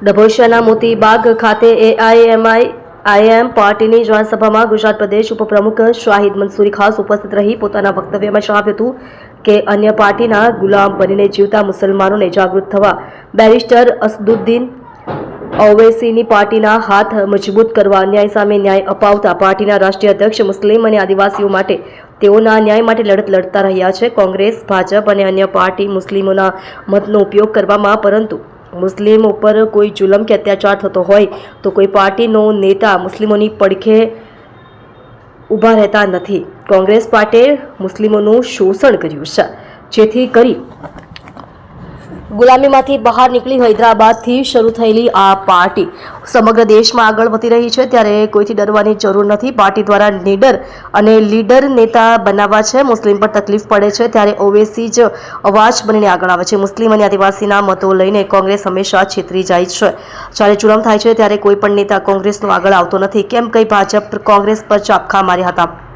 ડભોશિયાના મોતીબાગ ખાતે એઆઈએમઆઈ, આઈએમ પાર્ટીની સભામાં ગુજરાત પ્રદેશ ઉપપ્રમુખ શાહિદ મંસૂરી ખાસ ઉપસ્થિત રહી. પોતાના વક્તવ્યમાં જણાવ્યું હતું કે, અન્ય પાર્ટીના ગુલામ બનીને જીવતા મુસલમાનોને જાગૃત થવા બેરિસ્ટર અસદુદ્દીન ઓવૈસીની પાર્ટીના હાથ મજબૂત કરવા ન્યાય સામે ન્યાય અપાવતા પાર્ટીના રાષ્ટ્રીય અધ્યક્ષ, મુસ્લિમ અને આદિવાસીઓ માટે તેઓના ન્યાય માટે લડત લડતા રહ્યા છે. કોંગ્રેસ, ભાજપ અને અન્ય પાર્ટી મુસ્લિમોના મતનો ઉપયોગ કરવામાં પરંતુ મુસ્લિમ ઉપર કોઈ જુલમ કે અત્યાચાર થતો હોય તો કોઈ પાર્ટીનો નેતા મુસ્લિમોની પડખે ઊભા રહેતા નથી. કોંગ્રેસ પાર્ટીએ મુસ્લિમોનું શોષણ કર્યું છે. જેથી કરી ગુલામીમાંથી બહાર નીકળી હૈદરાબાદથી શરૂ થયેલી આ પાર્ટી સમગ્ર દેશમાં આગળ વધી રહી છે. ત્યારે કોઈથી ડરવાની જરૂર નથી. પાર્ટી દ્વારા નીડર અને લીડર નેતા બનાવવા છે. મુસ્લિમ પર તકલીફ પડે છે. ત્યારે ઓવેસી જ અવાજ બનીને આગળ આવે છે. મુસ્લિમ અને આદિવાસીના મતો લઈને કોંગ્રેસ હંમેશા છેતરી જાય છે. જ્યારે ચૂરમ થાય છે, ત્યારે કોઈ પણ નેતા કોંગ્રેસનો આગળ આવતો નથી. કેમ કંઈ ભાજપ કોંગ્રેસ પર ચાપખા માર્યા હતા?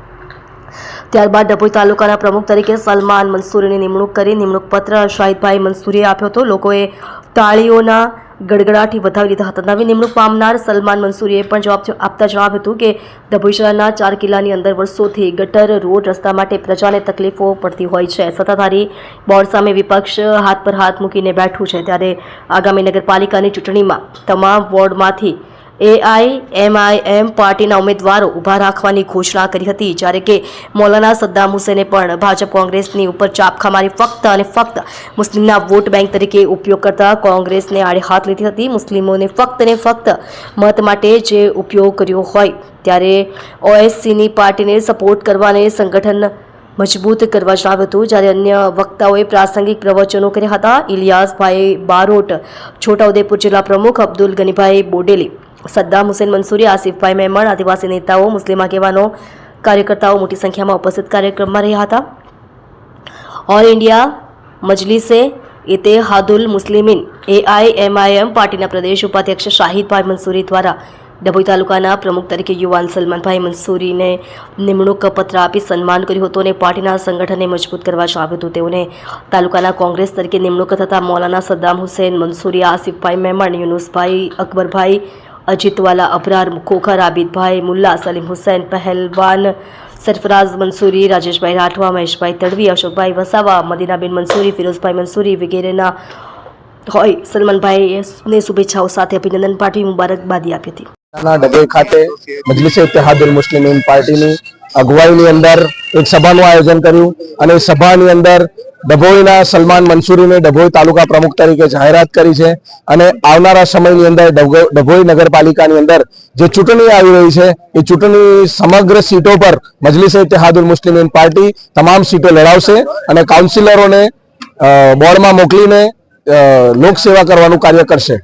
ત્યારબાદ ડભોઈ તાલુકાના પ્રમુખ તરીકે સલમાન મંસૂરીની નિમણૂક કરી નિમણૂક પત્ર શાહિદભાઈ મંસૂરીએ આપ્યો હતો. લોકોએ તાળીઓના ગડગડાટી વધાવી લીધા હતા. નવી નિમણૂક પામનાર સલમાન મંસૂરીએ પણ જવાબ આપતા જણાવ્યું હતું કે, ડભોઈ શહેરના ચાર કિલ્લાની અંદર વર્ષોથી ગટર રોડ રસ્તા માટે પ્રજાને તકલીફો પડતી હોય છે. સત્તાધારી બોર્ડ સામે વિપક્ષ હાથ પર હાથ મૂકીને બેઠું છે. ત્યારે આગામી નગરપાલિકાની ચૂંટણીમાં તમામ વોર્ડમાંથી એઆઈએમઆઈએમ પાર્ટીના ઉમેદવારો ઊભા રાખવાની ઘોષણા કરી હતી. જ્યારે કે મૌલાના સદ્દામ હુસેને પણ ભાજપ કોંગ્રેસની ઉપર ચાપખા મારી ફક્ત અને ફક્ત મુસ્લિમના વોટ બેંક તરીકે ઉપયોગ કરતા કોંગ્રેસને આડે હાથ લીધી હતી. મુસ્લિમોને ફક્ત ને ફક્ત મત માટે જે ઉપયોગ કર્યો હોય ત્યારે ઓએસસીની પાર્ટીને સપોર્ટ કરવાને સંગઠન મજબૂત કરવા જણાવ્યું હતું. જ્યારે અન્ય વક્તાઓએ પ્રાસંગિક પ્રવચનો કર્યા હતા. ઇલિયાસભાઈ બારોટ, છોટાઉદેપુર જિલ્લા પ્રમુખ અબ્દુલ ગનીભાઈ બોડેલી સદ્દામ હુસેન મંસૂરી, આસિફભાઈ મહેમણ આદિવાસી નેતાઓ, મુસ્લિમ આગેવાનો, કાર્યકર્તાઓ મોટી સંખ્યામાં ઉપસ્થિત કાર્યક્રમમાં રહ્યા હતા. All India Majlise Ittehadul Muslimeen, AIMIM પાર્ટીના પ્રદેશ ઉપાધ્યક્ષ શાહિદભાઈ મંસૂરી દ્વારા ડભોઈ તાલુકાના પ્રમુખ તરીકે યુવાન સલમાનભાઈ મંસૂરીને નિમણૂક પત્ર આપી સન્માન કર્યું હતું અને પાર્ટીના સંગઠનને મજબૂત કરવા જણાવ્યું હતું. તેઓને તાલુકાના કોંગ્રેસ તરીકે નિમણૂક થતાં મૌલાના સદ્દામ હુસેન, મંસૂરી, આસિફભાઈ મહેમણ યુનુસભાઈ અકબરભાઈ અજીતવાલા અબરાર ખોખર આબિદભાઈ, મુલ્લા, સલીમ હુસૈન, પહેલવાન, સરફરાઝ મંસૂરી, રાજેશભાઈ રાઠવા, મહેશભાઈ તડવી, અશોકભાઈ વસાવા, મદીનાબેન મંસૂરી, ફિરોઝભાઈ મંસૂરી વગેરેના હોય સલમાનભાઈને શુભેચ્છાઓ સાથે અભિનંદન પાઠવી મુબારકબાદી આપી હતી. ડભોઈ પાર્ટીની અગવાઈની અંદર એક સભાનું આયોજન કર્યું અને સભાની અંદર ડભોઈના સલમાન મંસૂરીને ડભોઈ તાલુકા પ્રમુખ તરીકે જાહેરાત કરી છે અને આવનારા સમયની અંદર ડભો- ડભોઈ નગરપાલિકાની અંદર જે ચૂંટણી આવી રહી છે, એ ચૂંટણી સમગ્ર સીટો પર મજલિસ ઇતિહાદુલ મુસ્લિમીન પાર્ટી તમામ સીટો લડાવશે અને કાઉન્સિલરોને બોર્ડમાં મોકલીને લોકસેવા કરવાનું કાર્ય કરશે.